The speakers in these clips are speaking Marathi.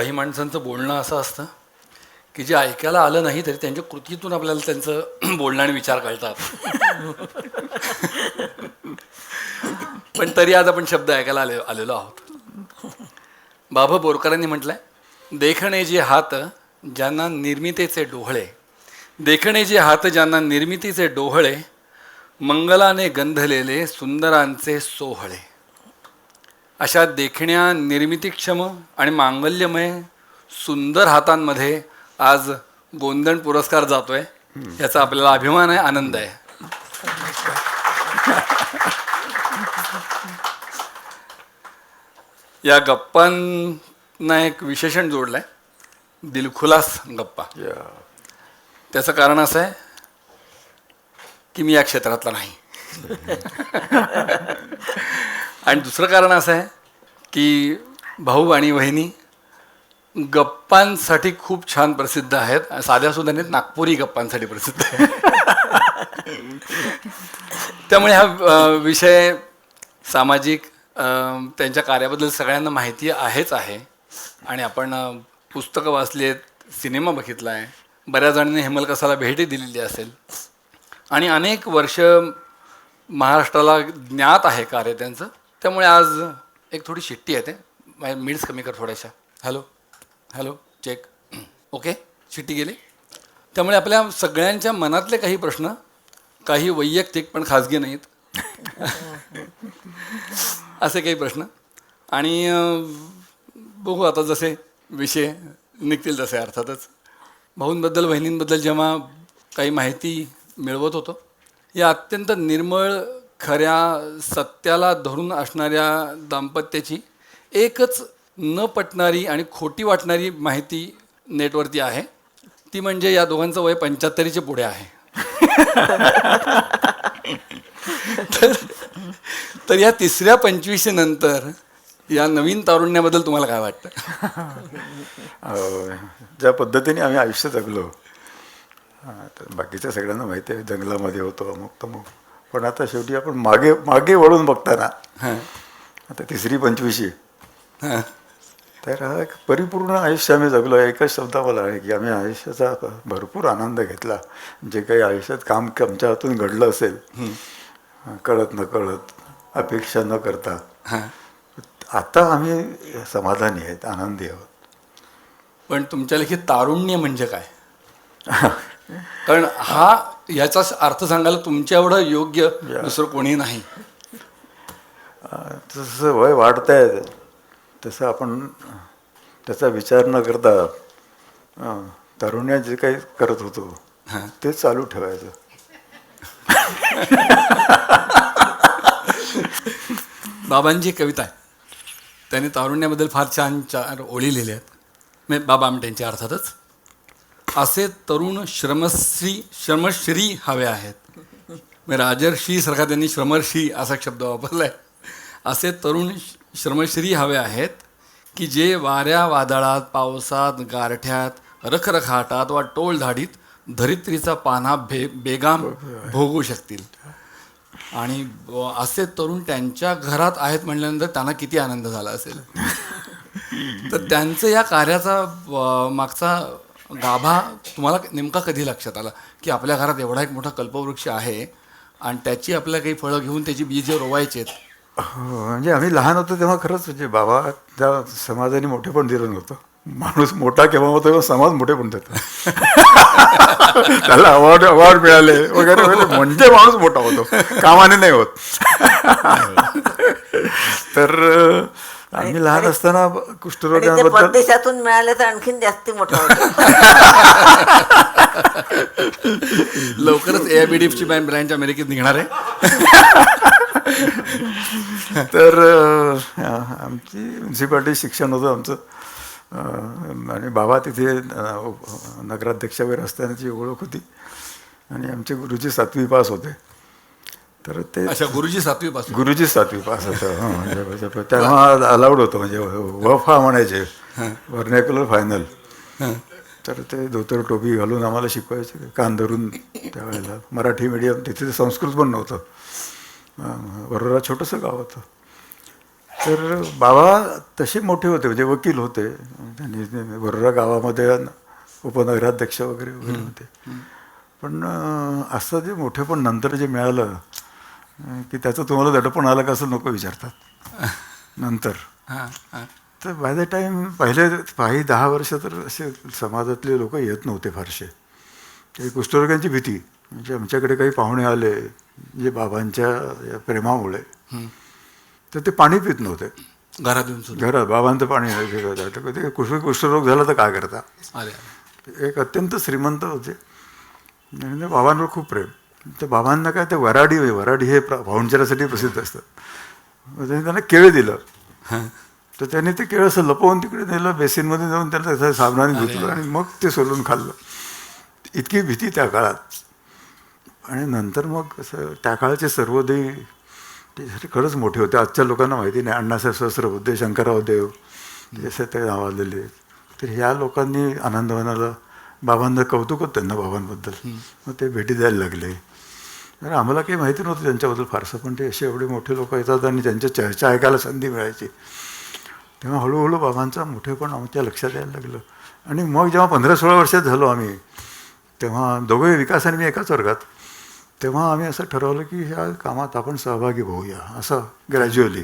काही माणसांचं बोलणं असं असतं की जे ऐकायला आलं नाही तरी त्यांच्या कृतीतून आपल्याला त्यांचं बोलणं आणि विचार कळतात. पण तरी आज आपण शब्द ऐकायला आले आलेलो आहोत. बाबा बोरकरांनी म्हटलंय देखणे जे हात ज्यांना निर्मितीचे डोहळे देखणे जे हात ज्यांना निर्मितीचे डोहळे मंगलाने गंधलेले सुंदरांचे सोहळे. अशा देखण्या निर्मितीक्षम आणि मांगल्यमय सुंदर हातांमध्ये आज गोंधण पुरस्कार जातोय. याचा आपल्याला अभिमान आहे आनंद आहे. या गप्पांना एक विशेषण जोडलंय. दिलखुलास गप्पा. त्याचं कारण असं आहे की मी या क्षेत्रातला नाही. आणि दुसरं कारण असं आहे की भाऊ आणि वहिनी गप्पांसाठी खूप छान प्रसिद्ध आहेत. साध्या सुद्धा नागपुरी गप्पांसाठी प्रसिद्ध आहे. त्यामुळे हा विषय सामाजिक त्यांच्या कार्याबद्दल सगळ्यांना माहिती आहेच आहे. आणि आपण पुस्तकं वाचली आहेत सिनेमा बघितला आहे बऱ्याच जणांनी हेमलकसाला भेटही दिलेली असेल. आणि अनेक वर्ष महाराष्ट्राला ज्ञात आहे कार्य त्यांचं. त्यामुळे आज एक थोडी शिट्टी आहे ते माझ्या मिड्स कमी कर थोड्याशा. हॅलो. हॅलो. चेक. ओके. शिट्टी गेली. त्यामुळे आपल्या सगळ्यांच्या मनातले काही प्रश्न काही वैयक्तिक पण खाजगी नाहीत. असे काही प्रश्न. आणि बघू आता जसे विषय निघतील तसे अर्थातच. भाऊंबद्दल बहिणींबद्दल जेव्हा काही माहिती मिळवत होतो या अत्यंत निर्मळ खऱ्या सत्याला धरून असणाऱ्या दाम्पत्याची एकच न पटणारी आणि खोटी वाटणारी माहिती नेटवरती आहे. ती म्हणजे या दोघांचं वय पंच्याहत्तरीच्या पुढे आहे. तर तर या तिसऱ्या पंचवीसशे नंतर या नवीन तारुण्याबद्दल तुम्हाला काय वाटतं? ज्या पद्धतीने आम्ही आयुष्य जगलो तर बाकीच्या सगळ्यांना माहिती आहे जंगलामध्ये होतो अमुक तमुक पण आता शेवटी आपण मागे मागे वळून बघताना हां. आता तिसरी पंचवीशी हां. तर हा एक परिपूर्ण आयुष्य आम्ही जगलो. एकच शब्द मला आहे की आम्ही आयुष्याचा भरपूर आनंद घेतला. जे काही आयुष्यात काम आमच्या हातून घडलं असेल कळत न कळत अपेक्षा न करता. हां. आता आम्ही समाधानी आहेत आनंदी आहोत. पण तुमच्या लेखी तारुण्य म्हणजे काय? कारण हा याचा अर्थ सांगायला तुमच्या एवढं योग्य दुसरं कोणी नाही. जसं वय वाढत आहे तसं आपण त्याचा विचार न करता अं, तरुण्यात जे काही करत होतो हां. ते चालू ठेवायचं. बाबांची कविता आहे. त्यांनी तारुण्याबद्दल फार छान चार ओळी लिहिल्या आहेत बाबा आमट्यांच्या अर्थातच असे तरुण श्रमश्री श्रमश्री हवे आहेत. म्हणजे राजर्षी सारखा त्यांनी श्रमर्षी असा शब्द वापरला आहे असे तरुण श्रमश्री हवे आहेत की जे वाऱ्या वादळात पावसात गारठ्यात रखरखाटात वा टोळधाडीत धरित्रीचा पाना भे बेगाम भोगू शकतील. आणि असे तरुण त्यांच्या घरात आहेत म्हणल्यानंतर त्यांना किती आनंद झाला असेल. तर त्यांचं या कार्याचा मागचा गाभा तुम्हाला नेमका कधी लक्षात आला की आपल्या घरात एवढा एक मोठा कल्पवृक्ष आहे आणि त्याची आपल्याला काही फळं घेऊन त्याची बीज रोवायची आहेत? हो, म्हणजे आम्ही लहान होतो तेव्हा खरंच म्हणजे बाबा त्या समाजाने मोठे पण दिलं नव्हतं. माणूस मोठा केव्हा होतो तेव्हा समाज मोठे पण देतो. त्याला अवॉर्ड अवॉर्ड मिळाले वगैरे वगैरे. म्हणजे माणूस मोठा होतो. कामाने नाही होत. तर आम्ही लहान असताना कुष्ठरोग्यांबद्दल परदेशातून मिळाले तर आणखीन जास्ती मोठा होतो. लवकरच ए बी डी एफची ब्रँच अमेरिकेत निघणार आहे. तर आमची म्युन्सिपाल्टी शिक्षण होतं आमचं. आणि बाबा तिथे नगराध्यक्ष वगैरे असतानाची ओळख होती. आणि आमचे गुरुजी सातवी पास होते. तर ते अच्छा गुरुजी सातवी पासून गुरुजी सातवी पास होतं हं, म्हणजे- तेव्हा अलाउड होतं म्हणजे वफा म्हणायचे वर्नॅक्युलर फायनल तर ते धोतर टोपी घालून आम्हाला शिकवायचे कान धरून त्यावेळेला. मराठी मीडियम तिथे संस्कृत पण नव्हतं. वरोरा छोटंसं गाव होतं. तर बाबा तसे मोठे होते म्हणजे वकील होते. त्यांनी बरोरा गावामध्ये उपनगराध्यक्ष वगैरे वगैरे होते. पण असं जे मोठे पण नंतर जे मिळालं की त्याचं तुम्हाला दडपण आलं का असं नको विचारतात. नंतर. तर बाय द टाईम पहिले काही दहा वर्ष तर असे समाजातले लोक येत नव्हते फारसे. ते कुष्ठरोगांची भीती. म्हणजे आमच्याकडे काही पाहुणे आले जे बाबांच्या या प्रेमामुळे. तर ते पाणी पित नव्हते. घरात येऊन सुद्धा. घरात बाबांचं पाणी ते कुष्ठ कुष्ठरोग झाला तर काय करता? एक अत्यंत श्रीमंत होते. आणि बाबांवर खूप प्रेम. त्या बाबांना काय ते वराडी वराडी हे प्र- पाहुणचारासाठी प्रसिद्ध असतात. मग त्यांनी त्यांना केळं दिलं. तर त्याने ते केळं असं लपवून तिकडे नेलं बेसिनमध्ये जाऊन त्याला त्याच्या साबणाने धुतलं आणि मग ते सोलून खाल्लं. इतकी भीती त्या काळात. आणि नंतर मग असं त्या काळाचे सर्वोदयी ते जरा खरंच मोठे होते. आजच्या लोकांना माहिती नाही अण्णासाहेब सहस्रबुद्धे शंकरराव देव असे ते नाव आलेले तर ह्या लोकांनी आनंदवनाला बाबांना कौतुक होतं त्यांना बाबांबद्दल. मग ते भेटी द्यायला लागले. तर आम्हाला काही माहिती नव्हतं त्यांच्याबद्दल फारसं पण ते असे एवढे मोठे लोक येतात आणि त्यांच्या चर्चा ऐकायला संधी मिळायची. तेव्हा हळूहळू बाबांचा मोठेपण आमच्या लक्षात यायला लागलं. आणि मग जेव्हा पंधरा सोळा वर्षात झालो आम्ही तेव्हा दोघे विकास आणि मी एकाच वर्गात तेव्हा आम्ही असं ठरवलं की ह्या कामात आपण सहभागी होऊया असं ग्रॅज्युअली.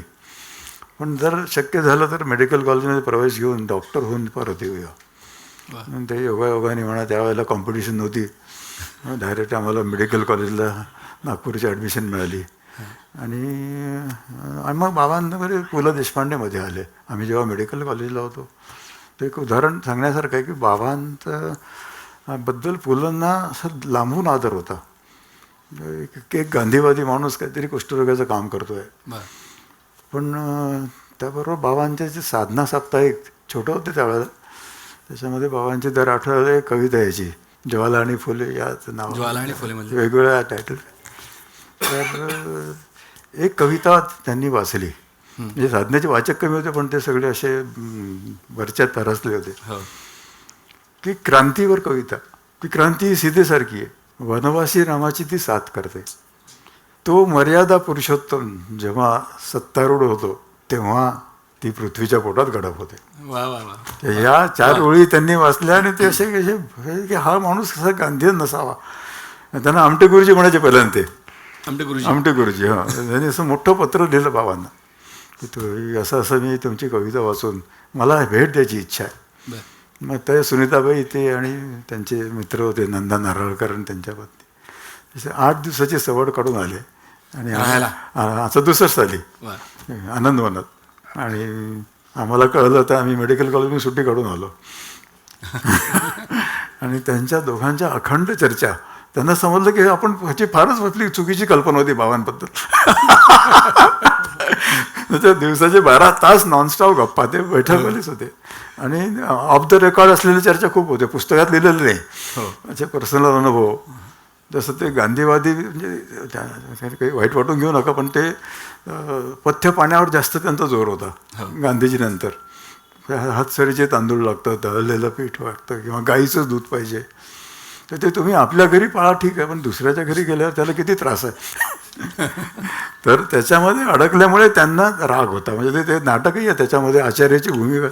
पण जर शक्य झालं तर मेडिकल कॉलेजमध्ये प्रवेश घेऊन डॉक्टर होऊन परत येऊया. आणि ते योगायोगाने म्हणा त्यावेळेला कॉम्पिटिशन नव्हती डायरेक्ट आम्हाला मेडिकल कॉलेजला नागपूरची ॲडमिशन मिळाली. आणि मग बाबांना बरे पु ल देशपांडेमध्ये आले. आम्ही जेव्हा मेडिकल कॉलेजला होतो. ते एक उदाहरण सांगण्यासारखं आहे की बाबांचं बद्दल पुलंना असं लांबून आदर होता. एक एक गांधीवादी माणूस काहीतरी कुष्ठरोगाचं काम करतोय. बरं. पण त्याबरोबर बाबांचे जे साधना साप्ताहिक छोटं होते त्यावेळेला त्याच्यामध्ये बाबांची दर आठवड्याला एक कविता यायची. ज्वाला आणि फुले याच नाव. ज्वाला आणि फुले म्हणजे? वेगवेगळ्या टायटल तर एक कविता त्यांनी वाचली. म्हणजे साधनेचे वाचक कमी होते पण ते सगळे असे अं, वरच्या तरसले होते. हो. की क्रांतीवर कविता. की क्रांती ही सीतेसारखी आहे. वनवासी रामाची ती साथ करते. तो मर्यादा पुरुषोत्तम जेव्हा सत्तारूढ होतो तेव्हा ती पृथ्वीच्या पोटात गडप होते. वा वा वा. या चार ओळी त्यांनी वाचल्या आणि ते असे की हा माणूस कसा गांधी नसावा. त्यांना आमटे गुरुजी म्हणायचे पहिल्यांदा ते. आमटे गुरुजी. आमटे गुरुजी हां. त्यांनी असं मोठं पत्र लिहिलं बाबांना. की तो असं असं मी तुमची कविता वाचून मला भेट द्यायची इच्छा आहे. मग ते सुनीताबाई ते आणि त्यांचे मित्र होते नंदा नारळकर आणि त्यांच्या पत्नी तसे आठ दिवसाची सवड काढून आले. आणि राहायला? आ- सदुसष्ट आली वा आनंदवनात आणि आम्हाला कळलं तर आम्ही मेडिकल कॉलेजमध्ये सुट्टी काढून आलो. आणि त्यांच्या दोघांच्या अखंड चर्चा त्यांना समजलं की आपण ह्याची फारच आपली चुकीची कल्पना होती बाबांबद्दल. दिवसाचे बारा तास नॉनस्टॉप गप्पा ते बैठकवालेच होते. आणि ऑफ द रेकॉर्ड असलेली चर्चा खूप होते. पुस्तकात लिहिलेलं नाही. अच्छा पर्सनल अनुभव. जसं ते गांधीवादी म्हणजे काही वाईट वाटून घेऊ नका पण ते पथ्य पाण्यावर जास्त त्यांचा जोर होता. गांधीजीनंतर हातसरीचे तांदूळ लागतं दळलेलं पीठ लागतं किंवा गाईचं दूध पाहिजे. तर ते तुम्ही आपल्या घरी पाळा ठीक आहे पण दुसऱ्याच्या घरी गेल्यावर त्याला किती त्रास आहे? तर त्याच्यामध्ये अडकल्यामुळे त्यांना राग होता. म्हणजे ते- ते नाटकही आहे त्याच्यामध्ये आचार्याची भूमिका.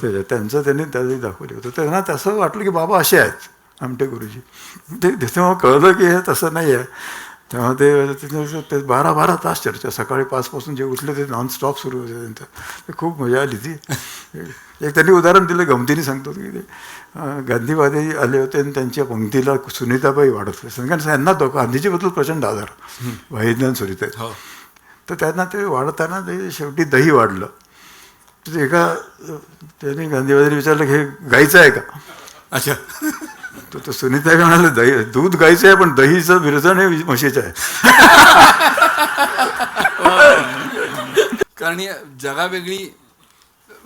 त्याच्यात त्यांचं त्यांनी त्यावेळी दाखवली. होतं त्यांना तसं वाटलं की बाबा असे आहेत आमटे गुरुजी. ते तेव्हा कळलं की हे तसं नाही आहे. तेव्हा ते बारा बारा तास चर्चा. सकाळी पाचपासून जे उठले ते नॉनस्टॉप सुरू होते त्यांचं. ते खूप मजा आली ती. एक त्यांनी उदाहरण दिलं गमतीने सांगतो की ते गांधीवादी आले होते आणि त्यांच्या पंक्तीला सुनीताबाई वाढत होते. कारण त्यांना तो गांधीजीबद्दल प्रचंड आधार वैज्ञान सुनीता हो. तर त्यांना ते वाढताना ते शेवटी दही वाढलं. तर एका त्यांनी गांधीवादीने विचारलं की हे गाईचं आहे का? अच्छा. तर तो सुनीता म्हणाले दही दूध गाईचं आहे पण दहीचं विरजण हे म्हशीचं आहे. कारण जगावेगळी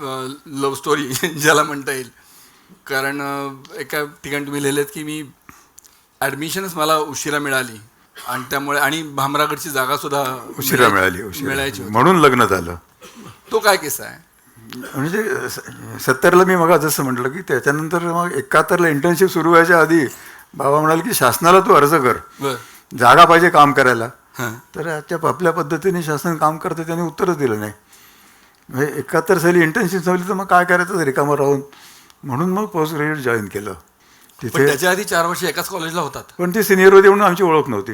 लव्ह स्टोरी ज्याला म्हणता येईल. कारण एका ठिकाणी तुम्ही लिहिलेत की मी ॲडमिशनच मला उशिरा मिळाली. आणि त्यामुळे आणि भामरागडची जागा सुद्धा उशिरा मिळाली उशिरा. मिळायची. म्हणून लग्न झालं. तो काय किस्सा आहे? म्हणजे सत्तरला मी मग जसं म्हटलं की त्याच्यानंतर मग एकाहत्तरला इंटर्नशिप सुरू व्हायच्या आधी बाबा म्हणाले की शासनाला तू अर्ज कर. जागा पाहिजे काम करायला. तर त्या आपल्या पद्धतीने शासन काम करतं त्यांनी उत्तरच दिलं नाही. म्हणजे एकाहत्तर साली इंटर्नशिप संपली तर मग काय करायचं? रिकामं राहून. म्हणून मग पोस्ट ग्रॅज्युएट जॉईन केलं तिथे त्याच्या आधी चार वर्ष एकाच कॉलेजला होतात. पण ती सिनियर होती म्हणून आमची ओळख नव्हती.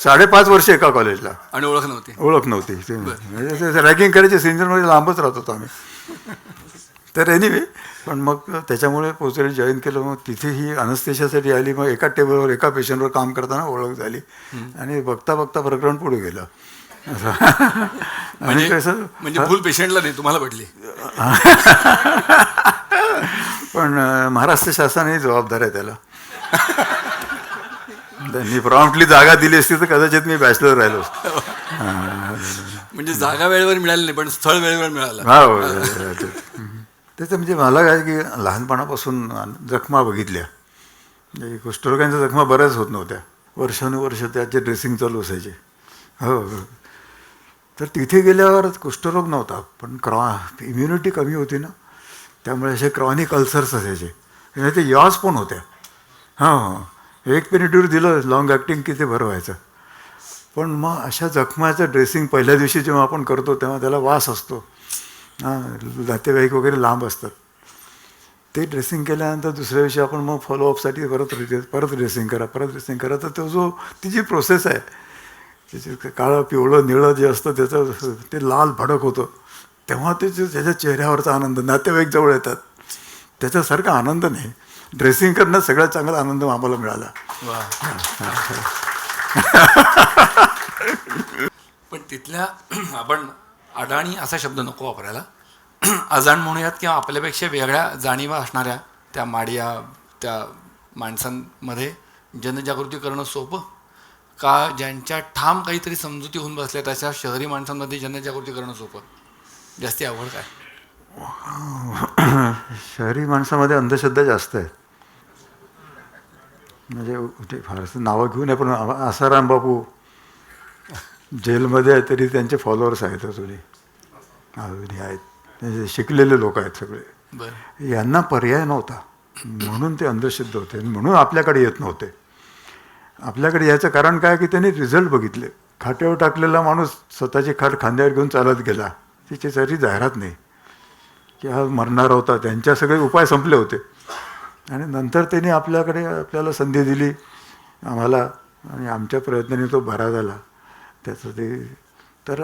साडेपाच वर्ष एका कॉलेजला आणि ओळख नव्हती. ओळख नव्हती. ते म्हणजे रॅगिंग करायचे सिनियरमध्ये लांबच राहत होतो आम्ही. तर एनिवे पण मग त्याच्यामुळे पोचरी जॉईन केलं. मग तिथे ही अनस्थेशासाठी आली. मग एका टेबलवर एका पेशंटवर काम करताना ओळख झाली. आणि बघता बघता प्रकरण पुढे गेलं. असं. आणि म्हणजे कसं म्हणजे भूल पेशंटला नाही तुम्हाला पडली पण महाराष्ट्र शासनही जबाबदार आहे त्याला. त्यांनी प्रॉम्प्टली जागा दिली असती तर कदाचित मी बॅचलर राहिलो असतो. म्हणजे जागा वेळेवर मिळाली नाही पण स्थळ वेळेवर मिळालं. हा हो, हो, हो. त्याचं म्हणजे मला काय की लहानपणापासून जखमा बघितल्या. म्हणजे कुष्ठरोगांच्या जखमा बऱ्याच होत नव्हत्या. वर्षानुवर्ष त्याचे ड्रेसिंग चालू असायचे. हो हो. तर तिथे गेल्यावर कुष्ठरोग नव्हता पण क्रॉ इम्युनिटी कमी होती ना. त्यामुळे असे क्रॉनिक अल्सर्स असायचे. ते यॉस पण होत्या. हां. एक पेनिट्यूर दिलं लॉंग ॲक्टिंग किती बरं व्हायचं पण मग अशा जखमाचं ड्रेसिंग पहिल्या दिवशी जेव्हा आपण करतो तेव्हा त्याला वास असतो. हां नातेवाईक वगैरे लांब असतात. ते ड्रेसिंग केल्यानंतर दुसऱ्या दिवशी आपण मग फॉलोअपसाठी परत रि- परत ड्रेसिंग करा परत ड्रेसिंग करा. तर तो जो ती जी प्रोसेस आहे त्याचे काळं पिवळं निळं जे असतं त्याचं ते लाल भडक होतं. तेव्हा ते त्याच्या चेहऱ्यावरचा आनंद नातेवाईक जवळ येतात. त्याच्यासारखा आनंद नाही. ड्रेसिंग करणं सगळ्यात चांगला आनंद आम्हाला मिळाला. वा. पण तिथल्या आपण अडाणी असा शब्द नको वापरायला. अजाण म्हणूयात किंवा आपल्यापेक्षा वेगळ्या जाणीवा असणाऱ्या त्या माडिया त्या माणसांमध्ये जनजागृती करणं सोपं? का ज्यांच्या ठाम काहीतरी समजुती होऊन बसल्या तशा शहरी माणसांमध्ये जनजागृती करणं सोपं? जास्ती आवड काय? शहरी माणसामध्ये अंधश्रद्धा जास्त आहे. म्हणजे ते फारसं नावं घेऊन आहे पण आसाराम बापू जेलमध्ये आहे तरी त्यांचे फॉलोअर्स आहेत अजूनही अजूनही आहेत. म्हणजे शिकलेले लोक आहेत सगळे. यांना पर्याय नव्हता. म्हणून ते अंधश्रद्ध होते म्हणून आपल्याकडे येत नव्हते. आपल्याकडे याचं कारण काय की त्यांनी रिझल्ट बघितले. खाट्यावर टाकलेला माणूस स्वतःची खाट खांद्यावर घेऊन चालत गेला. तिची तरी जाहिरात नाही. की हा मरणार होता त्यांच्या सगळे उपाय संपले होते. आणि नंतर त्यांनी आपल्याकडे आपल्याला संधी दिली आम्हाला आणि आमच्या प्रयत्नाने तो बरा झाला. त्याचं ते तर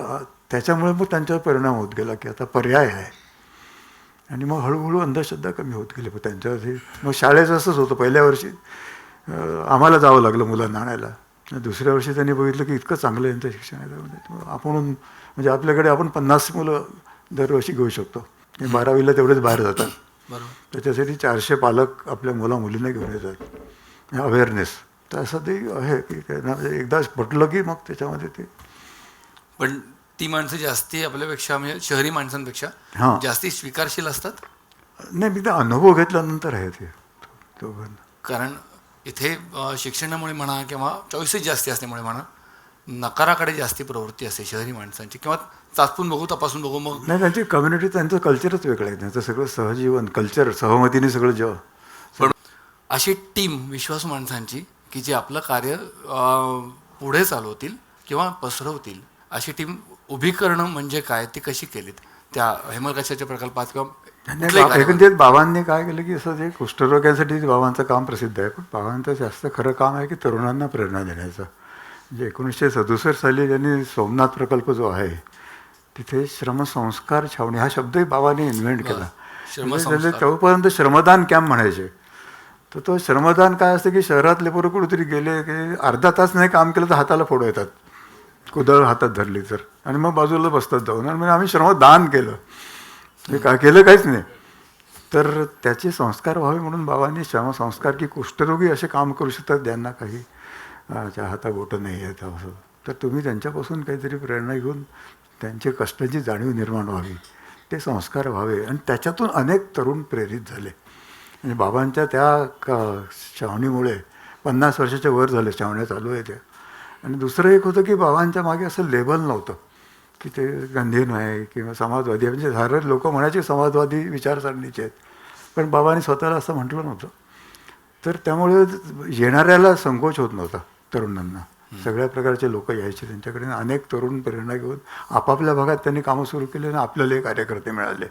त्याच्यामुळे मग त्यांच्यावर परिणाम होत गेला की आता पर्याय आहे. आणि मग हळूहळू अंधश्रद्धा कमी होत गेली. मग त्यांच्यावरती मग शाळेचं असंच होतं. पहिल्या वर्षी आम्हाला जावं लागलं मुलांना आणायला. दुसऱ्या वर्षी त्यांनी बघितलं की इतकं चांगलं यांचं शिक्षण आहे. आपण म्हणजे आपल्याकडे आपण पन्नास मुलं दरवर्षी घेऊ शकतो. हे बारावीला तेवढेच बाहेर जातात. बरोबर. त्याच्यासाठी चारशे पालक आपल्या मुला मुलींना घेऊन येतात. अवेअरनेस तर असं ते आहे की म्हणजे एकदा पटलं की मग त्याच्यामध्ये ते पण ती माणसं जास्ती आपल्यापेक्षा म्हणजे शहरी माणसांपेक्षा हां. जास्ती स्वीकारशील असतात? नाही मी ते अनुभव घेतल्यानंतर आहे ते. दोघांना कारण इथे शिक्षणामुळे म्हणा किंवा चॉईसेस जास्ती असल्यामुळे म्हणा नकाराकडे जास्ती प्रवृत्ती असते शहरी माणसांची किंवा चाचपून बघू तपासून बघू मग. नाही त्यांची कम्युनिटी त्यांचं कल्चरच वेगळं आहे. त्यांचं सगळं सहजीवन कल्चर सहमतीने सगळं जेव्हा पण अशी टीम विश्वासू माणसांची की जे आपलं कार्य पुढे चालवतील किंवा पसरवतील अशी टीम उभी करणं म्हणजे काय? ती कशी केलीत? त्या हेमलकशाच्या प्रकल्पात किंवा? एकंदरीत बाबांनी काय केलं की असं जे कुष्ठरोग्यांसाठी बाबांचं काम प्रसिद्ध आहे पण बाबांचं जास्त खरं काम आहे की तरुणांना प्रेरणा देण्याचं. म्हणजे एकोणीसशे सदुसष्ट साली त्यांनी सोमनाथ प्रकल्प जो आहे तिथे श्रमसंस्कार छावणी हा शब्दही बाबांनी इन्व्हेंट केला. म्हणजे तेव्हापर्यंत श्रमदान कॅम्प म्हणायचे. तर तो श्रमदान काय असतं की शहरातले पोरं कुठेतरी गेले की अर्धा तास नाही काम केलं तर हाताला फोडो येतात. कुदळ हातात धरली तर. आणि मग बाजूला बसतात जाऊन. आणि म्हणजे आम्ही श्रमदान केलं. हे का केलं काहीच नाही. तर त्याचे संस्कार व्हावे म्हणून बाबांनी श्रमसंस्कार की कुष्ठरोगी असे काम करू शकतात ज्यांना काही हाताबोटं नाही आहेत असं. तर तुम्ही त्यांच्यापासून काहीतरी प्रेरणा घेऊन त्यांचे कष्टाची जाणीव निर्माण व्हावी. ते संस्कार व्हावे. आणि त्याच्यातून अनेक तरुण प्रेरित झाले. म्हणजे बाबांच्या त्या का छावणीमुळे पन्नास वर्षाच्या वर झाले छावण्या चालू आहे त्या आणि दुसरं एक होतं की बाबांच्या मागे असं लेबल नव्हतं. की ते गांधीन आहे किंवा समाजवादी. आहे म्हणजे सारे लोक म्हणायचे समाजवादी विचारसरणीचे आहेत. पण बाबांनी स्वतःला असं म्हटलं नव्हतं. तर त्यामुळे येणाऱ्याला संकोच होत नव्हता तरुणांना. सगळ्या प्रकारचे लोक यायचे त्यांच्याकडे. अनेक तरुण प्रेरणा घेऊन आपापल्या भागात त्यांनी कामं सुरू केली आणि आपल्याला कार्यकर्ते मिळाले.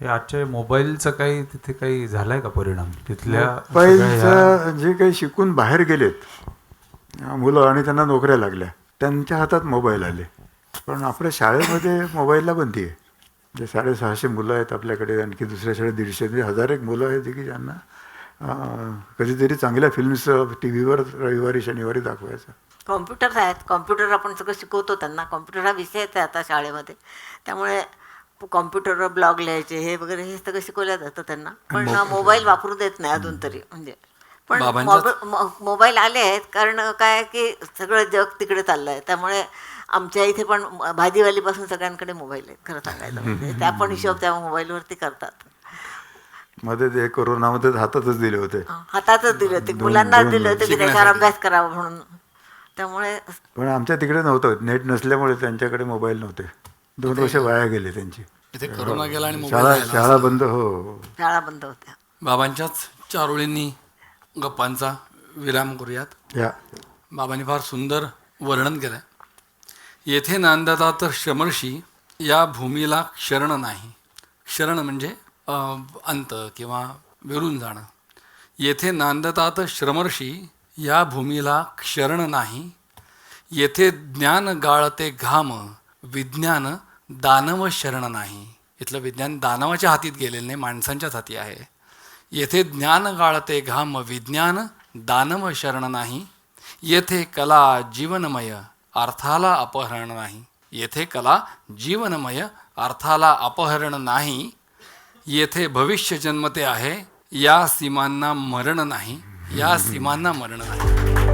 हे आजच्या मोबाईलचा काही तिथे काही झालाय का परिणाम? तिथल्या पहिलं जे काही शिकून बाहेर गेलेत मुलं आणि त्यांना नोकऱ्या लागल्या त्यांच्या हातात मोबाईल आले. पण आपल्या शाळेमध्ये मोबाईलला बंदी आहे. जे साडेसहाशे मुलं आहेत आपल्याकडे आणखी दुसऱ्या शाळेत दीडशे म्हणजे हजार एक मुलं आहेत की ज्यांना कधीतरी चांगल्या फिल्म्स टी व्हीवर रविवारी शनिवारी दाखवायचं. कॉम्प्युटर आहेत. कॉम्प्युटर आपण सगळं शिकवतो त्यांना. कॉम्प्युटर हा विषयच आहे आता शाळेमध्ये. त्यामुळे कॉम्प्युटरवर ब्लॉग लिहायचे हे वगैरे हे सगळं शिकवलं जातं त्यांना. पण मोबाईल वापरू देत नाही अजून तरी. म्हणजे पण मोबाईल आले आहेत. कारण काय की सगळं जग तिकडे चाललं आहे त्यामुळे आमच्या इथे पण भाजीवालीपासून सगळ्यांकडे मोबाईल आहेत खरं सांगायचं म्हणजे. त्या पण हिशोब त्या मोबाईलवरती करतात. मध्ये ते कोरोनामध्ये हातातच दिले होते. हातातच दिले होते. मुलांना दिले होते की त्याच्यावर. अभ्यास करावा म्हणून. त्यामुळे पण आमच्या तिकडे नव्हतं. नेट नसल्यामुळे त्यांच्याकडे मोबाईल नव्हते. दोन वर्ष वाया गेले त्यांची. करोना गेला आणि शाळा. शाळा बंद हो. शाळा बंद होत्या. बाबांच्याच चार ओळींनी गप्पांचा विराम करूयात. या. बाबांनी फार सुंदर वर्णन केलं येथे नांदतात श्रमर्षी या भूमीला क्षरण नाही. क्षरण म्हणजे अंत किंवा विरून जाणं. येथे नांदतात श्रमर्षी या भूमीला क्षरण नाही. येथे ज्ञान गाळते घाम विज्ञान दानव शरण नाही. इथलं विज्ञान दानवाच्या हातीत गेलेलं नाही माणसांच्याच हाती आहे. येथे ज्ञान गाळते घाम विज्ञान दानव शरण नाही. येथे कला जीवनमय अर्थाला अपहरण नाही. येथे कला जीवनमय अर्थाला अपहरण नाही. येथे भविष्य जन्मते आहे. या सीमांना मरण नाही. या सीमांना मरण नाही.